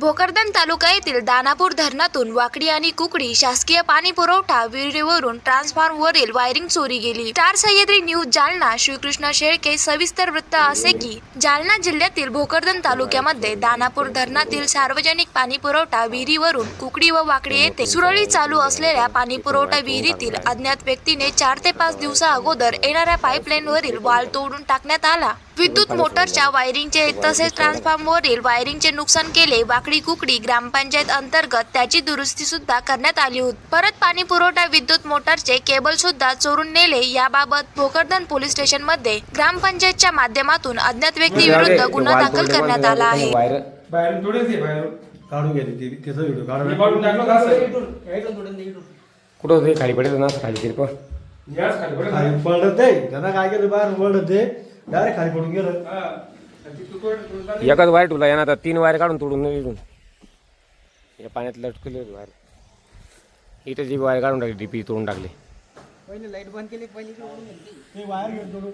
भोकरदन तालुका येथील दानापूर धरणातून वाकडी आणि कुकडी शासकीय पाणी पुरवठा विहिरीवरून ट्रान्सफॉर्मवरील वायरिंग चोरी गेली. स्टार सह्याद्री न्यूज जालना श्रीकृष्ण शेळके सविस्तर वृत्त असे की जालना जिल्ह्यातील भोकरदन तालुक्यामध्ये दानापूर धरणातील सार्वजनिक पाणी पुरवठा विहिरीवरून कुकडी व वाकडी येथे सुरळीत चालू असलेल्या पाणी पुरवठा विहिरीतील अज्ञात व्यक्तीने चार ते पाच दिवसा अगोदर येणाऱ्या पाईपलाईनवरील वाल तोडून टाकण्यात आला. विद्युत मोटरच्या वायरिंगचे तसेच ट्रान्सफॉर्मरवरील वायरिंगचे नुकसान केले वाकडी कुकडी ग्रामपंचायत अंतर्गत त्याची दुरुस्ती सुद्धा करण्यात आली होती. परत पाणी पुरवठा विद्युत मोटरचे केबल सुद्धा चोरून नेले. याबाबत भोकरदन पोलीस स्टेशनमध्ये ग्रामपंचायतच्या माध्यमातून अज्ञात व्यक्ती विरुद्ध गुन्हा दाखल करण्यात आला आहे. वायर बाहेरून थोडेच आहे बाहेरून. काढून घेतली ती त्याचा व्हिडिओ मी काढून काढून टाकलं का असं? कुठं होते खाली पडेल ना खाली तिरपं खाली. पडत आहे. त्यांना काय केलं? बाहेर पडत ते डायरेक्ट खाली पडून गेलं. हा. एकच वायर तुला येणार आता तीन वायर काढून तोडून इथून या पाण्यात लटकले होते वायर. इथं जी वायर काढून टाकली डीपी तोडून टाकली. ते वायर घेऊन